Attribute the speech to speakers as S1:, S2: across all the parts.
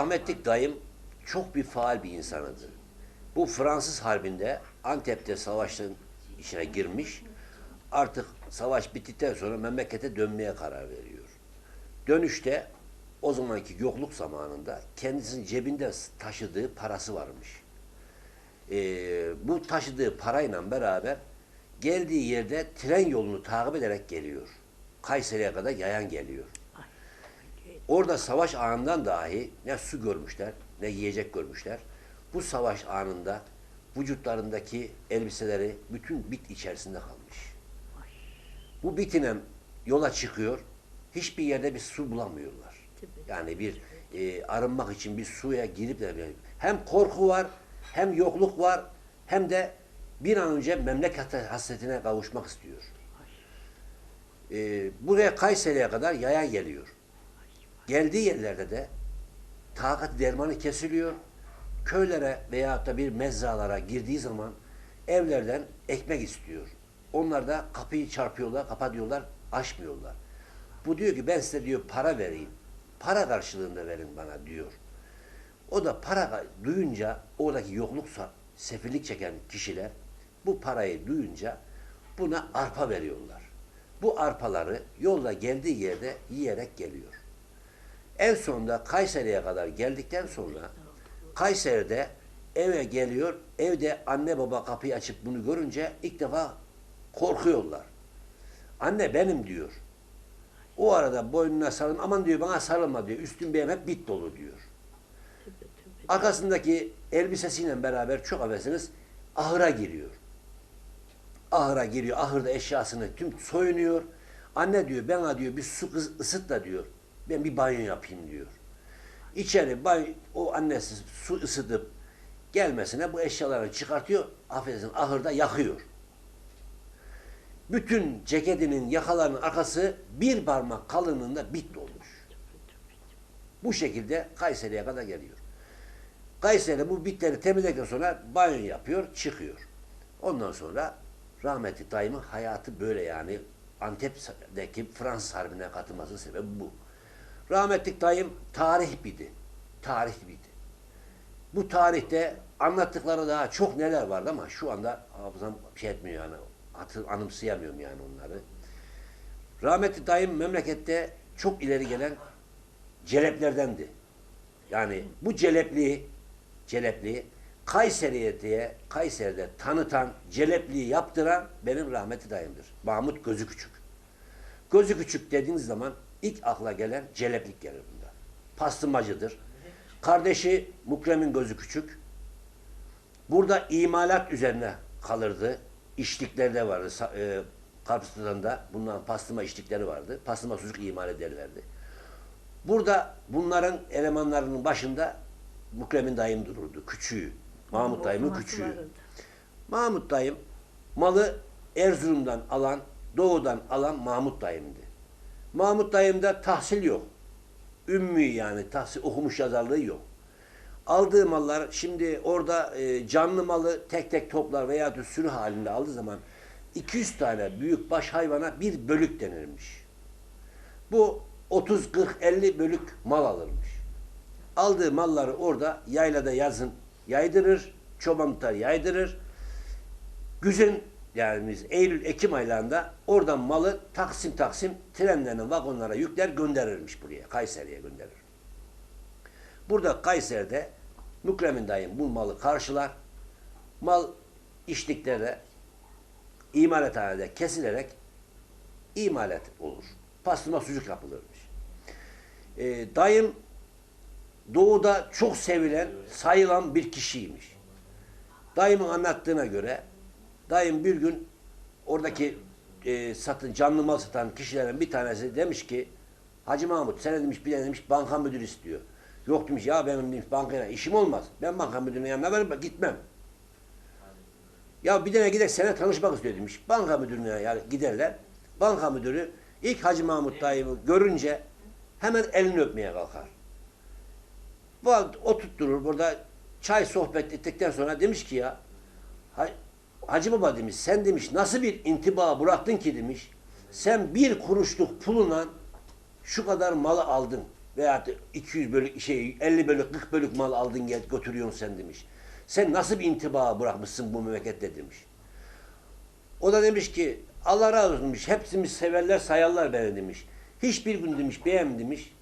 S1: Rahmetlik dayım çok bir faal bir insanıdır. Bu Fransız Harbi'nde Antep'te savaşın içine girmiş. Artık savaş bittikten sonra memlekete dönmeye karar veriyor. Dönüşte o zamanki yokluk zamanında kendisinin cebinde taşıdığı parası varmış. Ee, bu taşıdığı parayla beraber geldiği yerde tren yolunu takip ederek geliyor. Kayseri'ye kadar yayan geliyor. Orada savaş anından dahi ne su görmüşler ne yiyecek görmüşler. Bu savaş anında vücutlarındaki elbiseleri bütün bit içerisinde kalmış. Bu bitine yola çıkıyor. Hiçbir yerde bir su bulamıyorlar. Yani bir e, arınmak için bir suya girip de hem korku var, hem yokluk var, hem de bir an önce memleket hasretine kavuşmak istiyor. E, buraya Kayseri'ye kadar yaya geliyor. Geldiği yerlerde de takat dermanı kesiliyor. Köylere veyahut da bir mezralara girdiği zaman evlerden ekmek istiyor. Onlar da kapıyı çarpıyorlar, kapatıyorlar, açmıyorlar. Bu diyor ki ben size diyor para vereyim. Para karşılığında verin bana diyor. O da para duyunca oradaki yokluk sefillik çeken kişiler bu parayı duyunca buna arpa veriyorlar. Bu arpaları yolda geldiği yerde yiyerek geliyor. En sonunda Kayseri'ye kadar geldikten sonra Kayseri'de eve geliyor. Evde anne baba kapıyı açıp bunu görünce ilk defa korkuyorlar. Anne benim diyor. O arada boynuna sarılın. Aman diyor bana sarılma diyor. Üstüm benim hep bit dolu diyor. Arkasındaki elbisesiyle beraber çok affedersiniz ahıra giriyor. Ahıra giriyor. Ahırda eşyasını tüm soyunuyor. Anne diyor bana diyor bir su kız ısıt da diyor. Ben bir banyo yapayım diyor. İçeri banyo, o annesi su ısıtıp gelmesine bu eşyalarını çıkartıyor. Affedersin ahırda yakıyor. Bütün ceketinin yakalarının arkası bir parmak kalınlığında bit olmuş. Bu şekilde Kayseri'ye kadar geliyor. Kayseri bu bitleri temizledikten sonra banyo yapıyor, çıkıyor. Ondan sonra rahmetli dayımın hayatı böyle yani Antep'deki Fransız Harbi'ne katılmasının sebebi bu. Rahmetlik dayım tarih bidi. Tarih bidi. Bu tarihte anlattıkları daha çok neler vardı ama şu anda hafızam şey etmiyor yani. Hatır, anımsayamıyorum yani onları. Rahmetli dayım memlekette çok ileri gelen celeplerdendi. Yani bu celepliği celepliği Kayseri'ye diye Kayseri'de tanıtan, celepliği yaptıran benim rahmetli dayımdır. Mahmut Gözü Küçük. Gözü Küçük dediğiniz zaman ilk akla gelen celeplik gelir bunda. Pastırmacıdır. Kardeşi Mukrem'in gözü küçük. Burada imalat üzerine kalırdı. İşlikleri de vardı. E, Karpuzlu'da bunların pastırma işlikleri vardı. Pastırma sucuk imal ederlerdi. Burada bunların elemanlarının başında Mukrem'in dayım dururdu. Küçüğü. Mahmut dayımın küçüğü. Mahmut dayım malı Erzurum'dan alan, doğudan alan Mahmut dayımdı. Mahmut dayımda tahsil yok. Ümmü yani tahsil okumuş yazarlığı yok. Aldığı mallar şimdi orada e, canlı malı tek tek toplar veya sürü halinde aldığı zaman 200 tane büyük baş hayvana bir bölük denilmiş. Bu 30 40 50 bölük mal alırmış. Aldığı malları orada yaylada yazın yaydırır, çoban tutar yaydırır. Güzin yani Eylül Ekim aylarında oradan malı taksim taksim trenlerine vagonlara yükler gönderirmiş buraya Kayseri'ye gönderir. Burada Kayseri'de Mükremin dayım bu malı karşılar. Mal işliklere imalathanede kesilerek imalat olur. Pastırma sucuk yapılırmış. Ee, dayım doğuda çok sevilen, sayılan bir kişiymiş. Dayımın anlattığına göre dayım bir gün oradaki e, satın canlı mal satan kişilerden bir tanesi demiş ki Hacı Mahmut sen demiş bir demiş banka müdürü istiyor. Yok demiş ya benim demiş bankayla işim olmaz. Ben banka müdürünün yanına varım gitmem. Ya bir tane gider sene tanışmak istiyor demiş. Banka müdürüne yani giderler. Banka müdürü ilk Hacı Mahmut dayımı görünce hemen elini öpmeye kalkar. Bu oturtturur burada çay sohbet ettikten sonra demiş ki ya "Ha- Hacı Baba demiş sen demiş nasıl bir intiba bıraktın ki demiş sen bir kuruşluk puluna şu kadar malı aldın. Veya 200 bölük şey 50 bölük 40 bölük mal aldın gel götürüyorsun sen demiş. Sen nasıl bir intiba bırakmışsın bu memlekette demiş. O da demiş ki Allah razı olsun demiş. Hepsimiz severler sayarlar beni demiş. Hiçbir gün demiş beğen demiş.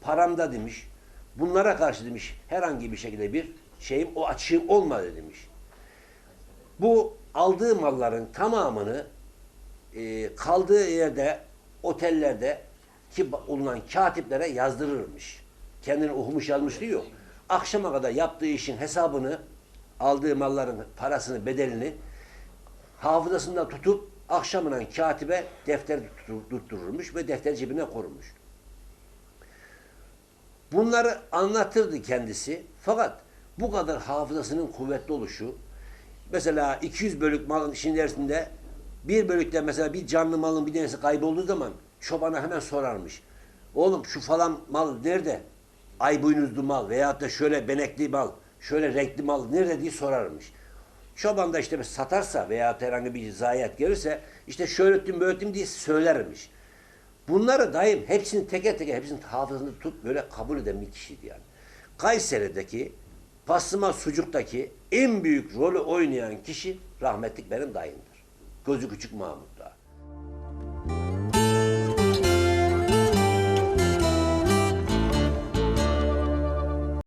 S1: Paramda demiş. Bunlara karşı demiş herhangi bir şekilde bir şeyim o açığım olmadı demiş. Bu aldığı malların tamamını e, kaldığı yerde otellerde ki bulunan katiplere yazdırırmış. Kendini okumuş yazmışlığı yok. Akşama kadar yaptığı işin hesabını aldığı malların parasını bedelini hafızasında tutup akşamına katibe defter tuttururmuş ve defter cebine korumuş. Bunları anlatırdı kendisi. Fakat bu kadar hafızasının kuvvetli oluşu mesela 200 bölük malın içerisinde bir bölükte mesela bir canlı malın bir tanesi kaybolduğu zaman çobana hemen sorarmış. Oğlum şu falan mal nerede? Ay boynuzlu mal veyahut da şöyle benekli mal, şöyle renkli mal nerede diye sorarmış. Çoban da işte satarsa veya herhangi bir zayiat gelirse işte şöyle ettim böyle ettim diye söylermiş. Bunları daim hepsini teker teker hepsinin hafızasında tutup böyle kabul eden bir kişiydi yani. Kayseri'deki Paslıma Sucuk'taki en büyük rolü oynayan kişi rahmetlik benim dayımdır. Gözü küçük Mahmut.